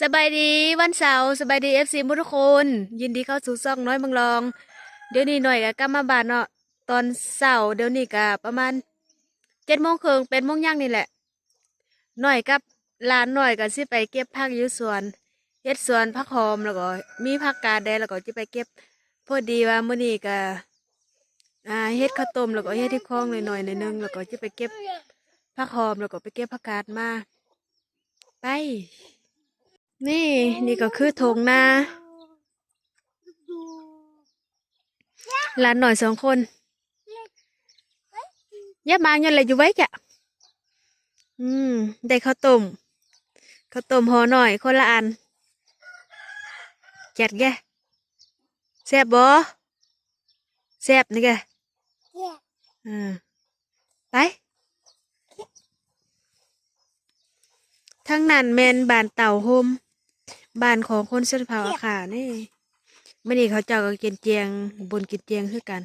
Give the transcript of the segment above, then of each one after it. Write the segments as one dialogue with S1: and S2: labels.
S1: สบายดีวันเสาร์สบายดีเอฟซีทุกคน ยินดีเข้าสู่ซ่องน้อยเมังลอง เดี๋ยวนี้หน่อยก็กลับมาบ้านเนาะตอนเสาร์เดี๋ยวนี้ก็ประมาณเจ็ดโมงครึ่งเป็นโมงย่างนี่แหละ หน่อยกับหลานหน่อยก็สิไปเก็บผักอยู่สวนเฮ็ดสวนผักหอมแล้วก็ มีผักกาดแดงแล้วก็จะไปเก็บ พอดีว่ามื้อนี้ก็อ่าเฮ็ดข้าวต้มแล้วก็เฮ็ดที่คลองหน่อยๆหน่อยนึงแล้วก็จะไปเก็บผักหอมแล้วก็ไปเก็บผักกาดมาไป นี่นี่ก็คือโถงนาหลานหน่อยสองคนยับมาเงินอะไรอยู่ไว้จ้ะอืม ได้ข้าวต้มข้าวต้มห่อหน่อยคนละอันจัดแกแซ่บบ่แซ่บนี่แกอืมไปทั้งนั้นแมนบานเต่าโฮม บ้านของคนเส้นเผาอาขานี่มื่อนี้เขาเจ้าก็กินเจียงบนกินเจียงคือกัน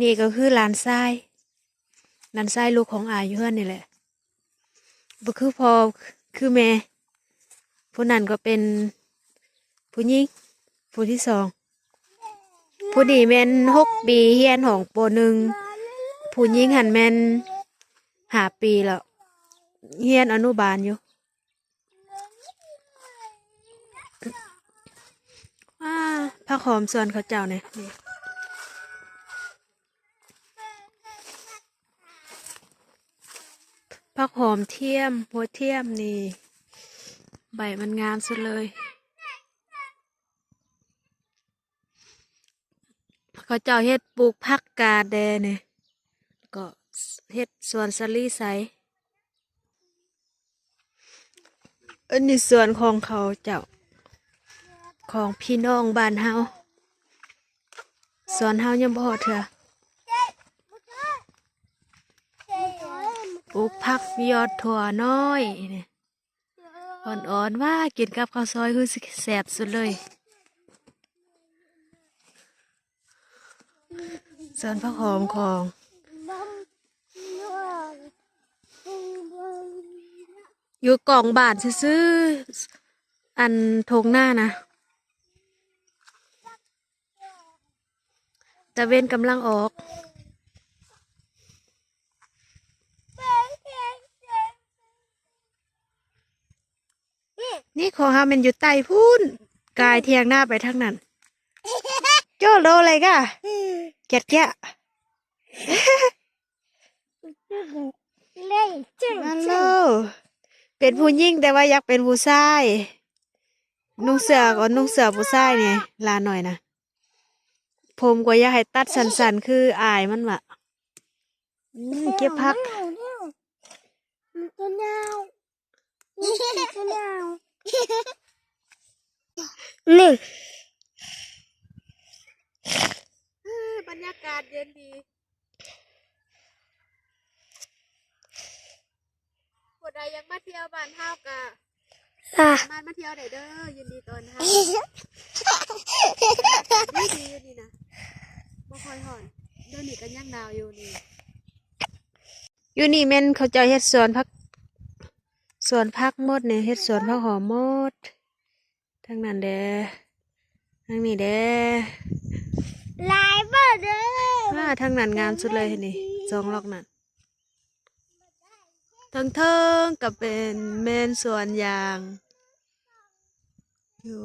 S1: นี่ก็คือหลานทรายหลานทรายลูกของอายอยู่เฮือนนี่แหละบ่คือพอคือแม่ผู้นั้นก็เป็นผู้หญิงผู้ที่สอง ผู้ดีแมนหกปีเฮียนของปหนึ่งผู้หญิงหันแมนหาปีแล้วเฮียนอนุบาลอยู่ว้าผักหอมส่วนเขาเจ้าเนี่ยผักหอมเทียมหัวเทียมนี่ ใบมันงามสุดเลย เขาเจ้าเฮ็ดปลูกผักกาดแดเนี่ยก็เฮ็ดสวนสลีไซอันนี้สวนของเขาเจ้าของพี่น้องบ้านเฮาสวนเฮายังบ่อเถื่อปลูกผักยอดถั่วน้อยอ่อนๆว่ากินกับข้าวซอยคือแซ่บสุดเลย สวนผักหอมของอยู่กล่องบาทซื้ออันทงหน้านะตะเวนกำลังออกนี่ของเฮามันอยู่ใต้พูนกายเทียงหน้าไปทางนั้น โจ้โลเลยก่ะ เจ็ดแกะฮัลโหลเป็นผู้หญิงแต่ว่าอยากเป็นผู้ชายนุ่งเสื้อก็นุ่งเสื้อผู้ชายเนี่ยลาหน่อยนะผมก็อยากให้ตัดสันๆคืออายมันวะอืมเก็บพัก
S2: ตัวยาวตัวยาวนี่
S1: บรรยากา ศเย็นดีผู้ใดอยากมาเที่ยวบ้านเฮากะ
S2: ล่ะ
S1: มามาเที่ยวได้เด้อยินดีต้อนรับดีดีอยู่นี่นะบ่ค่อยห่อนเดี๋ยวนี้ก็ยังหนาวอยู่นี่ อยู่นี่แม่นเขาเจะเฮ็ดสวนพักสวนพักหมดเนี่ยเฮ็ดสวนผักหอมหมดทั้งนั้นเด้อทั้งนี้เด้อ
S2: ลายเบิดเด้อ
S1: ว่าทั้งนั้นงามสุดเลยนี่สองล็อกนั่นทั้งเทิงกับเป็นแม่นสวนยาง อยู่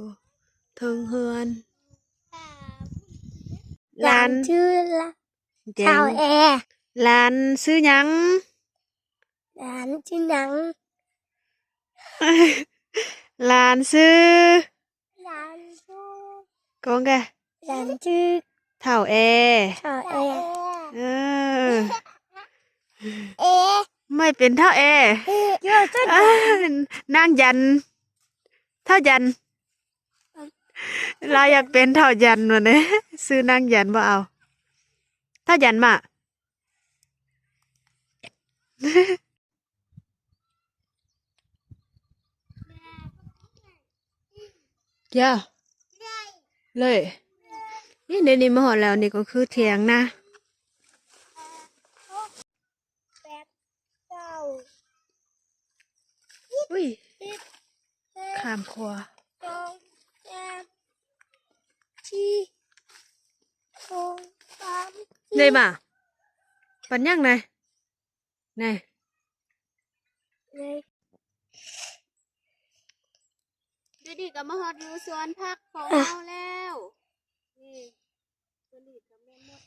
S1: เทิงเฮือน
S2: หลานชื่อละ
S1: เจ๋
S2: ชางวแอร์
S1: หลานซื้อหยัง
S2: หลานชื่อหนัง
S1: หลานซื้อ
S2: หลานชื่อก
S1: องแก
S2: หลานชื่อ
S1: เท่าแอ
S2: ชาวแอร์
S1: เออ
S2: เอ
S1: ไม่เป็นเท่าแอ
S2: โยจุด
S1: อ่านางยัน เท่ายันเราอยากเป็นเท่ายันวันนี้ซื้อนางยันบ่เอาเท่ายันมาเจ้าเลย นี่เดี๋ยวนี้มาหอดแล้วนี่ก็คือเถียงนะ
S2: แปดเก้า
S1: อุ้ย
S2: สิบเอ็ด
S1: ข้ามครัว
S2: สองสามสี่สองสามสี่
S1: เลยมาปันยังไงไง
S2: เลย
S1: เดี๋ยวนี้ก็มาหอดอยู่สวนพักของเราแล้ว นี่ตัวนี้ก็แม่มด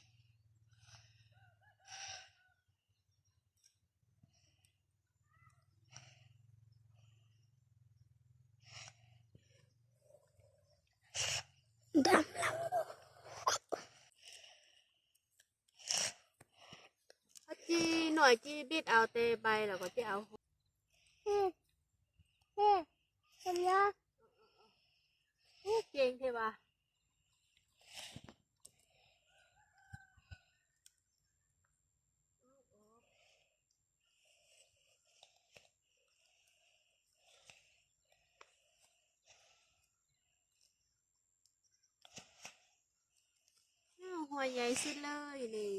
S2: ดำแล้ว
S1: เขาจีหน่อยจีบิดเอาเตใบแล้วก็จะเอา
S2: เฮ้เฮ้ทำยา
S1: เก่งเทวะ ใหญ่สุดเลยนี่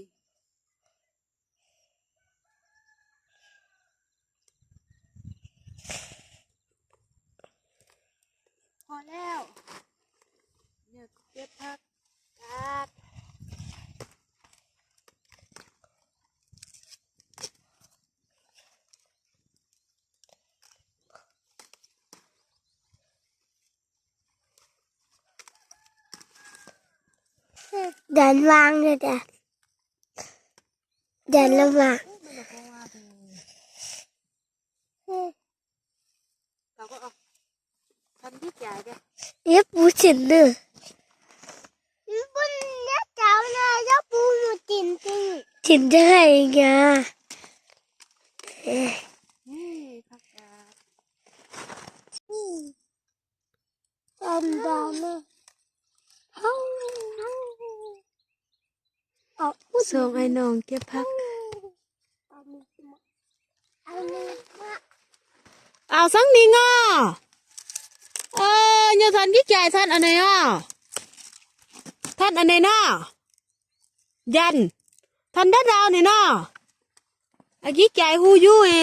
S1: พอแล้ว เนี่ยเก็บผักกาด
S2: ดันวางเลยดันดันแล้ววาง
S1: มันบอกว่าเป็น
S2: เฮ้
S1: ส่งไอ้น้องเก็บผัก
S2: เอา
S1: สังนิงอะเอออย่าทันที่ใหญ่ท่านอันไหนอะท่านอันไหนน่ะยันท่านด้าดาวนี่น่ะอากี้ใหญ่หูยุย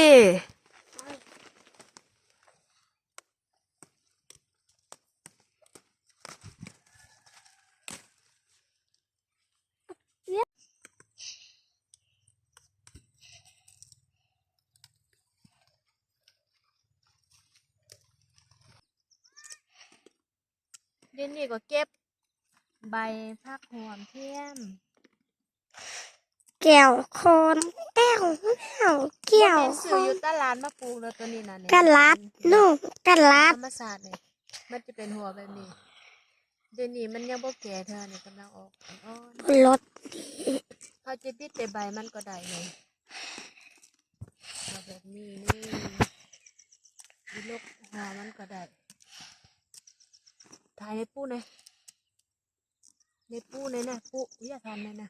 S1: เดี๋ยวนี้ก็เก็บ ใบผักหอมเทียม
S2: แก้วคอนแก้วแก้วแก้ว
S1: เป็น
S2: ค
S1: ซื้อ
S2: อน
S1: อยู่ตลาดมาปลูกแล้วตัวนี้นะเนี่ย
S2: กันลัดนู่นกันลัด
S1: ธรรมศาสตร์เนี่ยมันจะเป็นหัวแบบนี้ เดี๋ยวนี้มันยังบ่แก่เธอเนี่ยกำลังออกอ่อน
S2: รถ
S1: ๆเขาจะบิดแต่ใบมันก็ได้เลยเอาแบบนี้นี่ดิลกหัวมันก็ได้ ถ่ายในปูหน่อยในปูหน่อยนะปูอย่าทำเลยนะ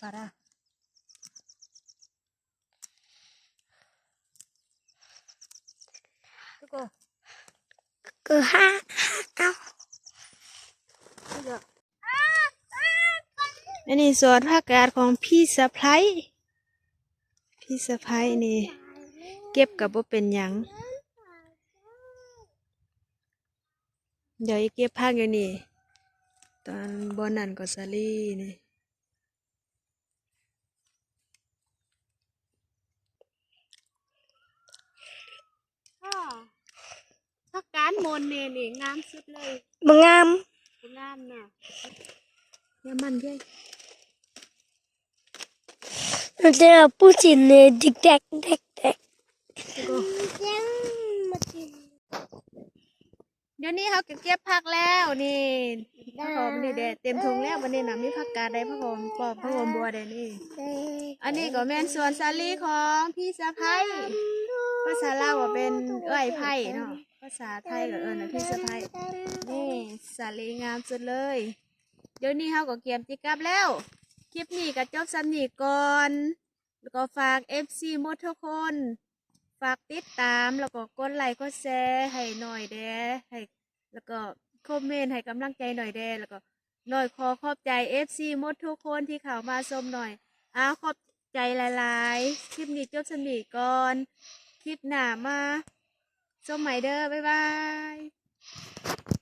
S1: ปาราทุกคน
S2: ก็ห้าเก้า
S1: อันนี้สวนผักกาดของพี่สะพ้ายพี่สะพ้ายนี่ เก็บกับว่าเป็นหยัง เดี๋ยวอีเก็บผักอยู่นี่ ตอนบอนนั่นก็สาลีนี่ผักกาดมนเนี่ยนี่งามสุดเลย
S2: บงาม
S1: งามเนาะเนี่ยมันเย้
S2: เราจะพูดจินเนี่ยเด็กเด็กเด็กเด็ก
S1: ทุกคน
S2: ยังมากิน
S1: เดี๋ยวนี้เขาก็เก็บผักแล้วนี่ผักหมนี่เด็ดเต็มถุงแล้ววันนี้นะมีผักกาดได้ผักหมปอบผักหมบัวได้นี่ อันนี้ก็แม่นสวนสาลีของพี่สะพ้ายภาษาลาวว่าเป็นเอ้อยไผ่เนาะภาษาไทยก็เอิ้นว่าพี่สะพ้ายนี่สาลีงามสุดเลย เดี๋ยวนี้เขาก็เกียมจิกับแล้ว คลิปนี้ก็จบซ้ำนี้ก่อนแล้วก็ฝาก FC หมดทุกคน ฝากติดตามแล้วก็กดไลค์กดแชร์ให้หน่อยเด้ให้แล้วก็คอมเมนต์ให้กำลังใจหน่อยเด้แล้วก็หน่อยขอขอบใจ FC หมดทุกคนที่เข้ามาชมหน่อยอ้าวขอบใจหลายๆ คลิปนี้จบสนิทก่อน คลิปหน้ามาชมใหม่เด้อบ๊ายบาย